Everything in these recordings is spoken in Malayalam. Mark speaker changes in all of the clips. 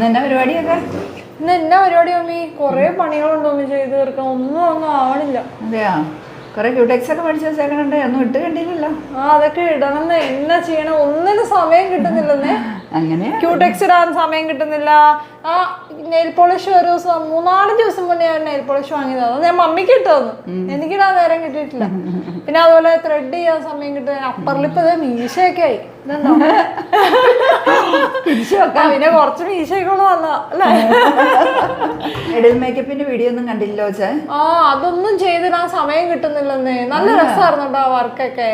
Speaker 1: എന്നാ പരിപാടിയൊക്കെ?
Speaker 2: ഇന്ന് എന്നാ പരിപാടി മമ്മി? കൊറേ പണികളുണ്ട് മമ്മി ചെയ്ത് തീർക്കാൻ. ഒന്നും ഒന്നും ആവണില്ല.
Speaker 1: അതെയാ? കുറെ ക്യൂടെക്സ് ഒക്കെ പഠിച്ച വെച്ചേക്കണുണ്ട് ഒന്നും ഇട്ട് കണ്ടില്ലല്ലോ.
Speaker 2: ആ അതൊക്കെ ഇടണമെന്ന് എന്നാ ചെയ്യണം? ഒന്നിനും സമയം കിട്ടുന്നില്ലെന്നേ.
Speaker 1: അങ്ങനെ
Speaker 2: ക്യൂടെക്സ് ഇടാൻ സമയം കിട്ടുന്നില്ല. ആ നെയിൽ പോളിഷ് ഒരു ദിവസം മൂന്നാൽ ദിവസം മുന്നേ ഞാൻ നെയിൽ പോളിഷ് വാങ്ങിയത്. അത് ഞാൻ മമ്മിക്ക് ഇട്ടു തന്നു എനിക്കിടാൻ നേരം കിട്ടിയിട്ടില്ല. പിന്നെ അതുപോലെ ത്രെഡ് ചെയ്യാൻ സമയം കിട്ടും അപ്പർ ലിപ്പ് ഇത് മീശയൊക്കെ ആയി. ആ, പിന്നെ കുറച്ച് മീശയൊക്കെ ഉള്ള അല്ലേ?
Speaker 1: മേക്കപ്പിന്റെ വീഡിയോ ഒന്നും കണ്ടില്ലോ ചേ.
Speaker 2: ആ അതൊന്നും ചെയ്തിടാൻ സമയം കിട്ടുന്നില്ലെന്നേ. നല്ല രസമായിരുന്നു കേട്ടോ വർക്കൊക്കെ.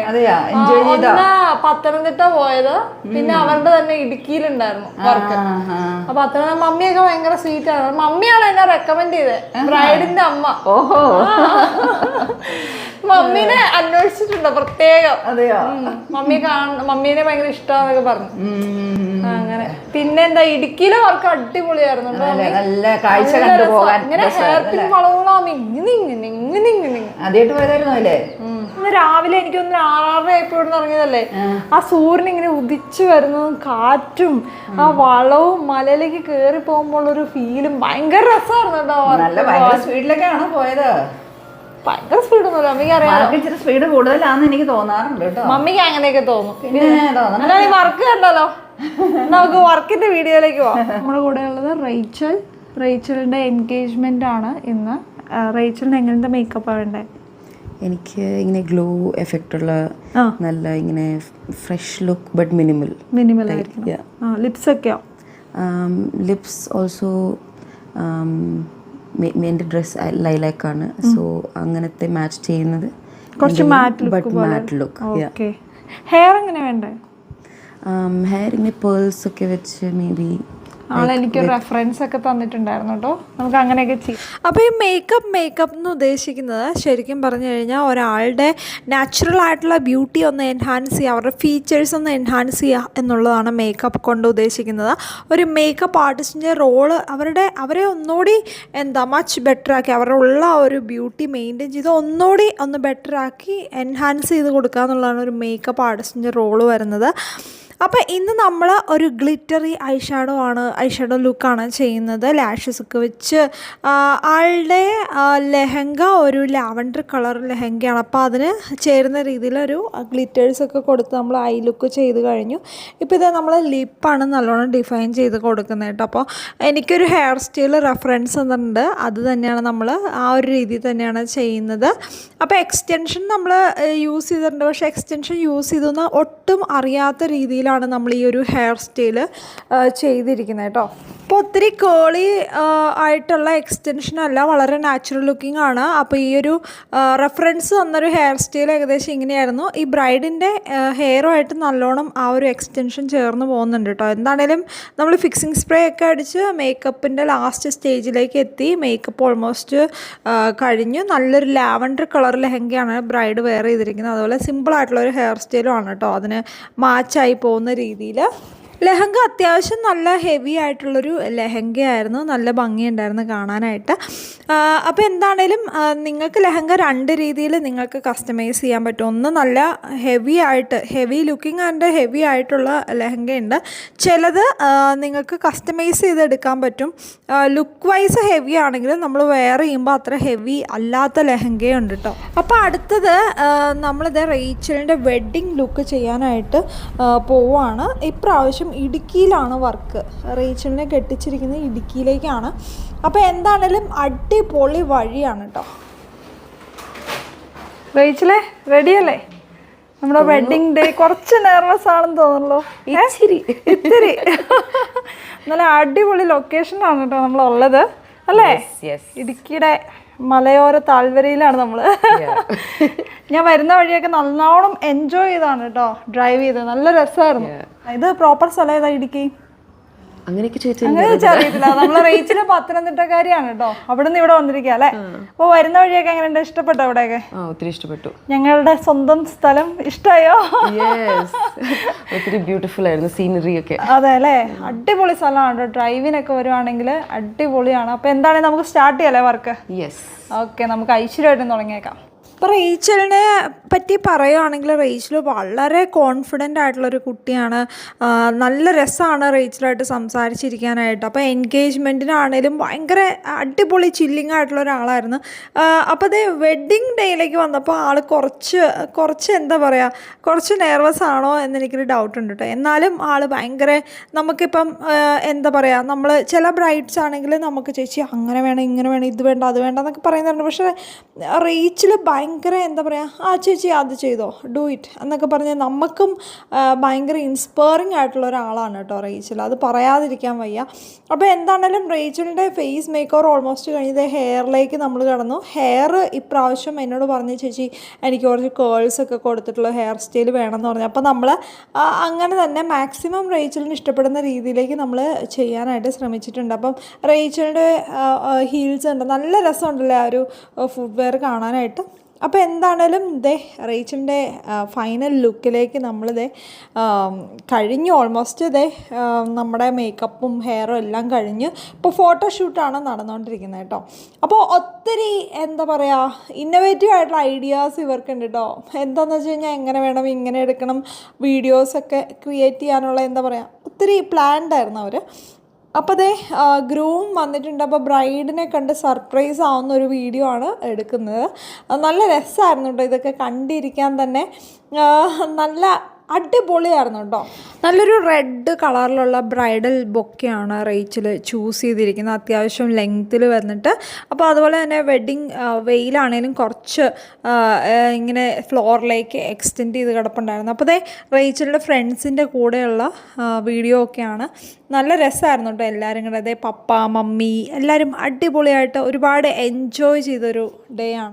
Speaker 2: പത്തനംതിട്ട പോയത്. പിന്നെ അവരുടെ തന്നെ ഇടുക്കിയിലുണ്ടായിരുന്നു വർക്ക്
Speaker 1: അപ്പൊ
Speaker 2: അപ്പൊ പത്തനംതിട്ട മമ്മിയൊക്കെ ഭയങ്കര സ്വീറ്റ് ആണ്. മമ്മിയാണ് എന്നെ റെക്കമെൻഡ് ചെയ്തത്. ബ്രൈഡിന്റെ അമ്മ.
Speaker 1: ഓഹോ.
Speaker 2: മമ്മീനെ അന്വേഷിച്ചിട്ടുണ്ടോ പ്രത്യേകം.
Speaker 1: അതെയോ?
Speaker 2: മമ്മി കാണ മമ്മീനെ ഭയങ്കര ഇഷ്ടമാന്നൊക്കെ പറഞ്ഞു. അങ്ങനെ. പിന്നെ എന്താ ഇടുക്കിയിലെ വർക്ക് അടിപൊളിയായിരുന്നു.
Speaker 1: നല്ല കാഴ്ച കണ്ടു. പോകാൻ.
Speaker 2: ഇങ്ങനെ ഹെയർ പിൻ വളവുകളാകുമ്പോ ഇങ്ങനെ ഇങ്ങനെ ഇങ്ങനെ ഇങ്ങനെ
Speaker 1: ആദ്യമായിട്ട് പോയതായിരുന്നു അല്ലേ?
Speaker 2: ഇന്ന് രാവിലെ എനിക്കൊന്ന് ആറര ആയപ്പോ ഇവിടെ ഇറങ്ങിയതല്ലേ? ആ. സൂര്യൻ ഇങ്ങനെ ഉദിച്ചു വരുന്നതും കാറ്റും ആ വളവും മലയിലേക്ക് കേറി പോകുമ്പോൾ ഒരു ഫീലും ഭയങ്കര രസമായിരുന്നു കേട്ടോ
Speaker 1: നല്ല സ്പീഡിലൊക്കെയാണോ പോയത്?
Speaker 2: ഭയങ്കര സ്പീഡൊന്നുമില്ല മമ്മിക്ക് അറിയാം
Speaker 1: ഇച്ചിരി സ്പീഡ് കൂടുതലാന്ന് എനിക്ക് തോന്നാറുണ്ട് കേട്ടോ.
Speaker 2: മമ്മിക്ക് അങ്ങനെയൊക്കെ തോന്നും.
Speaker 1: പിന്നെ തോന്നണം.
Speaker 2: വർക്ക് കണ്ടല്ലോ? നമുക്ക് വർക്കിന്റെ വീഡിയോയിലേക്ക് പോവാം. നമ്മുടെ കൂടെ ഉള്ളത് റേച്ചൽ. റേച്ചലിന്റെ എൻഗേജ്മെന്റ് ആണ് ഇന്ന്. റൈച്ചലിന് എങ്ങനത്തെ മേക്കപ്പ് വേണ്ടേ?
Speaker 3: എനിക്ക് ഇങ്ങനെ ഗ്ലോ എഫക്റ്റ് ഉള്ള നല്ല ഇങ്ങനെ fresh look but minimal
Speaker 2: minimal ആയിരിക്കും ലിപ്സ് ഒക്കെയോ?
Speaker 3: ലിപ്സ് ഓൾസോ എന്റെ ഡ്രസ് ലൈലാക്കാണ് സോ അങ്ങനത്തെ മാച്ച് ചെയ്യുന്നത്
Speaker 2: കുറച്ച് matte
Speaker 3: but
Speaker 2: look
Speaker 3: matte look
Speaker 2: hair എങ്ങനെ വേണ്ടേ?
Speaker 3: ഹെയർ ഇങ്ങനെ പേൾസ് ഒക്കെ വെച്ച് മേ ബി
Speaker 2: ആൾ എനിക്കൊരു റെഫറൻസ് ഒക്കെ തന്നിട്ടുണ്ടായിരുന്നു കേട്ടോ. നമുക്ക് അങ്ങനെയൊക്കെ ചെയ്യാം അപ്പോൾ ഈ മേക്കപ്പ് മേക്കപ്പ് എന്ന് ഉദ്ദേശിക്കുന്നത് ശരിക്കും പറഞ്ഞു കഴിഞ്ഞാൽ ഒരാളുടെ നാച്ചുറൽ ആയിട്ടുള്ള ബ്യൂട്ടി ഒന്ന് എൻഹാൻസ് ചെയ്യുക അവരുടെ ഫീച്ചേഴ്സ് ഒന്ന് എൻഹാൻസ് ചെയ്യുക എന്നുള്ളതാണ് മേക്കപ്പ് കൊണ്ട് ഉദ്ദേശിക്കുന്നത്. ഒരു മേക്കപ്പ് ആർട്ടിസ്റ്റിന്റെ റോൾ അവരുടെ അവരെ ഒന്നുകൂടി എന്താ മച്ച് ബെറ്റർ ആക്കി അവരുടെ ഉള്ള ഒരു ബ്യൂട്ടി മെയിന്റെയിൻ ചെയ്ത് ഒന്നുകൂടി ഒന്ന് ബെറ്റർ ആക്കി എൻഹാൻസ് ചെയ്ത് കൊടുക്കുക എന്നുള്ളതാണ് ഒരു മേക്കപ്പ് ആർട്ടിസ്റ്റിന്റെ റോൾ വരുന്നത്. അപ്പോൾ ഇന്ന് നമ്മൾ ഒരു ഗ്ലിറ്ററി ഐഷാഡോ ഷാഡോ ആണ് ഐഷാഡോ ഷാഡോ ലുക്കാണ് ചെയ്യുന്നത്. ലാഷസ് ഒക്കെ വെച്ച് ആളുടെ ലെഹങ്ക ഒരു ലാവൻഡർ കളർ ലെഹങ്കയാണ്. അപ്പോൾ അതിന് ചേരുന്ന രീതിയിലൊരു ഗ്ലിറ്റേഴ്സ് ഒക്കെ കൊടുത്ത് നമ്മൾ ഐ ലുക്ക് ചെയ്ത് കഴിഞ്ഞു. ഇപ്പോൾ ഇത് നമ്മൾ ലിപ്പാണ് നല്ലോണം ഡിഫൈൻ ചെയ്ത് കൊടുക്കുന്നത് കേട്ടോ. അപ്പോൾ എനിക്കൊരു ഹെയർ സ്റ്റൈൽ റെഫറൻസ് എന്നുണ്ട് അത് തന്നെയാണ് നമ്മൾ ആ ഒരു രീതിയിൽ തന്നെയാണ് ചെയ്യുന്നത്. അപ്പോൾ എക്സ്റ്റെൻഷൻ നമ്മൾ യൂസ് ചെയ്തിട്ടുണ്ട്. പക്ഷേ എക്സ്റ്റെൻഷൻ യൂസ് ചെയ്തെന്ന് ഒട്ടും അറിയാത്ത രീതിയിലാണ് നമ്മൾ ഈ ഒരു ഹെയർ സ്റ്റൈൽ ചെയ്തിരിക്കുന്നത് കേട്ടോ. ഒത്തിരി കേളി ആയിട്ടുള്ള എക്സ്റ്റൻഷൻ അല്ല വളരെ നാച്ചുറൽ ലുക്കിംഗ് ആണ്. അപ്പോൾ ഈ ഒരു റെഫറൻസ് തന്നൊരു ഹെയർ സ്റ്റൈൽ ഏകദേശം ഇങ്ങനെയായിരുന്നു. ഈ ബ്രൈഡിന്റെ ഹെയറുമായിട്ട് നല്ലോണം ആ ഒരു എക്സ്റ്റൻഷൻ ചേർന്ന് പോകുന്നുണ്ട് കേട്ടോ എന്താണേലും നമ്മൾ ഫിക്സിങ് സ്പ്രേ ഒക്കെ അടിച്ച് മേക്കപ്പിന്റെ ലാസ്റ്റ് സ്റ്റേജിലേക്ക് എത്തി. മേക്കപ്പ് ഓൾമോസ്റ്റ് കഴിഞ്ഞു. നല്ലൊരു ലാവൻഡർ കളർ ലെഹങ്കയാണ് ബ്രൈഡ് വെയർ ചെയ്തിരിക്കുന്നത്. അതുപോലെ സിമ്പിൾ ആയിട്ടുള്ള ഒരു ഹെയർ സ്റ്റൈലും ആണ് കേട്ടോ അതിന് മാച്ചായി പോകുന്ന രീതിയിൽ ലെഹങ്ക അത്യാവശ്യം നല്ല ഹെവി ആയിട്ടുള്ളൊരു ലെഹങ്കയായിരുന്നു. നല്ല ഭംഗിയുണ്ടായിരുന്നു കാണാനായിട്ട്. അപ്പോൾ എന്താണേലും നിങ്ങൾക്ക് ലെഹങ്ക രണ്ട് രീതിയിൽ നിങ്ങൾക്ക് കസ്റ്റമൈസ് ചെയ്യാൻ പറ്റും. ഒന്ന് നല്ല ഹെവി ആയിട്ട് ഹെവി ലുക്കിംഗ് ആൻഡ് ഹെവി ആയിട്ടുള്ള ലെഹങ്കയുണ്ട്. ചിലത് നിങ്ങൾക്ക് കസ്റ്റമൈസ് ചെയ്തെടുക്കാൻ പറ്റും. ലുക്ക് വൈസ് ഹെവി ആണെങ്കിലും നമ്മൾ വെയർ ചെയ്യുമ്പോൾ അത്ര ഹെവി അല്ലാത്ത ലെഹങ്കയുണ്ട് കേട്ടോ അപ്പോൾ അടുത്തത് നമ്മളിത് റേച്ചലിന്റെ വെഡ്ഡിങ് ലുക്ക് ചെയ്യാനായിട്ട് പോവുകയാണ് പോവാണ്. ഇപ്രാവശ്യം ഇടുക്കിയിലാണ് വർക്ക്. റേച്ചലിനെ കെട്ടിച്ചിരിക്കുന്നത് ഇടുക്കിയിലേക്കാണ്. അപ്പോൾ എന്താണേലും അടിപൊളി വഴിയാണ് കേട്ടോ റേച്ചലേ റെഡിയല്ലേ? നമ്മുടെ വെഡിങ് ഡേ. കുറച്ച് നെർവസ് ആണെന്ന് തോന്നുന്നല്ലോ ഇത്തിരി ഇത്തിരി. നല്ല അടിപൊളി ലൊക്കേഷനാണ് കേട്ടോ നമ്മളുള്ളത്. അല്ലേ? ഇടുക്കിയുടെ മലയോര താഴ്വരയിലാണ് നമ്മൾ ഞാൻ വരുന്ന വഴിയൊക്കെ നല്ലോണം എൻജോയ് ചെയ്താണ് കേട്ടോ ഡ്രൈവ് ചെയ്തത്. നല്ല രസമായിരുന്നു ഇത് പ്രോപ്പർ സ്ഥലം ഏതാ ഇടുക്കി?
Speaker 3: അങ്ങനെയൊക്കെ ചോദിച്ചാൽ
Speaker 2: റേച്ചിൽ പത്തനംതിട്ടക്കാരിയാണ് കേട്ടോ. അവിടുന്ന് ഇവിടെ വന്നിരിക്കുക അല്ലേ? അപ്പോൾ വരുന്ന വഴിയൊക്കെ എങ്ങനെയുണ്ട്? ഇഷ്ടപ്പെട്ടോ അവിടെയൊക്കെ?
Speaker 3: ഒത്തിരി ഇഷ്ടപ്പെട്ടു.
Speaker 2: ഞങ്ങളുടെ സ്വന്തം സ്ഥലം ഇഷ്ടമായോ
Speaker 3: ഒത്തിരി ബ്യൂട്ടിഫുൾ ആയിരുന്നു സീനറി ഒക്കെ.
Speaker 2: അതെ അല്ലേ? അടിപൊളി സ്ഥലമാണ് കേട്ടോ. ഡ്രൈവിനൊക്കെ വരുവാണെങ്കിൽ അടിപൊളിയാണ്. അപ്പോൾ എന്താണെങ്കിൽ നമുക്ക് സ്റ്റാർട്ട് ചെയ്യാലേ വർക്ക്
Speaker 3: യെസ്
Speaker 2: ഓക്കെ നമുക്ക് ഐശ്വര്യമായിട്ടും തുടങ്ങിയേക്കാം. അപ്പോൾ റേച്ചലിനെ പറ്റി പറയുകയാണെങ്കിൽ റേച്ചൽ വളരെ കോൺഫിഡന്റ് ആയിട്ടുള്ളൊരു കുട്ടിയാണ്. നല്ല രസമാണ് റേച്ചലായിട്ട് സംസാരിച്ചിരിക്കാനായിട്ട്. അപ്പോൾ എൻഗേജ്മെന്റിനാണേലും ഭയങ്കര അടിപൊളി ചില്ലിങ് ആയിട്ടുള്ള ഒരാളായിരുന്നു. അപ്പോൾ അതേ വെഡ്ഡിങ് ഡേയിലേക്ക് വന്നപ്പോൾ ആൾ കുറച്ച് കുറച്ച് എന്താ പറയുക കുറച്ച് നെർവസ് ആണോ എന്നെനിക്കൊരു ഡൗട്ട് ഉണ്ട് കേട്ടോ എന്നാലും ആൾ ഭയങ്കര നമുക്കിപ്പം എന്താ പറയുക നമ്മൾ ചില ബ്രൈഡ്സ് ആണെങ്കിൽ നമുക്ക് ചേച്ചി അങ്ങനെ വേണം ഇങ്ങനെ വേണം ഇത് വേണ്ട അത് വേണ്ട എന്നൊക്കെ പറയുന്നുണ്ട്. പക്ഷേ റേച്ചിൽ ഭയങ്കര എന്താ പറയുക ആ ചേച്ചി അത് ചെയ്തോ ഡു ഇറ്റ് എന്നൊക്കെ പറഞ്ഞ് നമുക്കും ഭയങ്കര ഇൻസ്പയറിങ് ആയിട്ടുള്ള ഒരാളാണ് കേട്ടോ റേച്ചൽ. അത് പറയാതിരിക്കാൻ വയ്യ. അപ്പോൾ എന്താണേലും റേച്ചലിന്റെ ഫേസ് മേക്ക് ഓവർ ഓൾമോസ്റ്റ് കഴിഞ്ഞത് ഹെയറിലേക്ക് നമ്മൾ കടന്നു. ഹെയർ ഇപ്രാവശ്യം എന്നോട് പറഞ്ഞ ചേച്ചി എനിക്ക് കുറച്ച് കേൾസ് ഒക്കെ കൊടുത്തിട്ടുള്ള ഹെയർ സ്റ്റൈൽ വേണമെന്ന് പറഞ്ഞു. അപ്പോൾ നമ്മൾ അങ്ങനെ തന്നെ മാക്സിമം റേച്ചലിന് ഇഷ്ടപ്പെടുന്ന രീതിയിലേക്ക് നമ്മൾ ചെയ്യാനായിട്ട് ശ്രമിച്ചിട്ടുണ്ട്. അപ്പം റേച്ചലിന്റെ ഹീൽസ് ഉണ്ട് നല്ല രസമുണ്ടല്ലേ ആ ഒരു ഫുഡ് വെയർ കാണാനായിട്ട്? അപ്പോൾ എന്താണേലും ദേ റേച്ചിന്റെ ഫൈനൽ ലുക്കിലേക്ക് നമ്മൾ ദേ കഴിഞ്ഞു. ഓൾമോസ്റ്റ് ദേ നമ്മുടെ മേക്കപ്പും ഹെയറും എല്ലാം കഴിഞ്ഞ്. ഇപ്പോൾ ഫോട്ടോഷൂട്ടാണ് നടന്നുകൊണ്ടിരിക്കുന്നത് കേട്ടോ. അപ്പോൾ ഒത്തിരി എന്താ പറയുക ഇന്നോവേറ്റീവ് ആയിട്ടുള്ള ഐഡിയാസ് ഇവർക്കുണ്ട് കേട്ടോ. എന്താണെന്ന് വെച്ച് കഴിഞ്ഞാൽ എങ്ങനെ വേണം ഇങ്ങനെ എടുക്കണം വീഡിയോസൊക്കെ ക്രിയേറ്റ് ചെയ്യാനുള്ള എന്താ പറയുക ഒത്തിരി പ്ലാൻഡ് ആയിരുന്നു അവർ അപ്പോൾ അതേ ഗ്രൂം വന്നിട്ടുണ്ട്. അപ്പോൾ ബ്രൈഡിനെ കണ്ട് സർപ്രൈസ് ആവുന്ന ഒരു വീഡിയോ ആണ് എടുക്കുന്നത്. നല്ല രസമായിരുന്നു കേട്ടോ ഇതൊക്കെ കണ്ടിരിക്കാൻ തന്നെ. നല്ല അടിപൊളിയായിരുന്നു കേട്ടോ. നല്ലൊരു റെഡ് കളറിലുള്ള ബ്രൈഡൽ ബൊക്കെയാണ് റേച്ചിൽ ചൂസ് ചെയ്തിരിക്കുന്നത്. അത്യാവശ്യം ലെങ്ത്തിൽ വന്നിട്ട്. അപ്പോൾ അതുപോലെ തന്നെ വെഡ്ഡിങ് വെയിലാണേലും കുറച്ച് ഇങ്ങനെ ഫ്ലോറിലേക്ക് എക്സ്റ്റെൻഡ് ചെയ്ത് കിടപ്പുണ്ടായിരുന്നു. അപ്പോൾ അതേ റേച്ചലിന്റെ ഫ്രണ്ട്സിന്റെ കൂടെയുള്ള വീഡിയോ ഒക്കെയാണ്. നല്ല രസമായിരുന്നു കേട്ടോ എല്ലാവരും കൂടെ. അതേ പപ്പ മമ്മി എല്ലാവരും അടിപൊളിയായിട്ട് ഒരുപാട് എൻജോയ് ചെയ്തൊരു ഡേ ആണ്.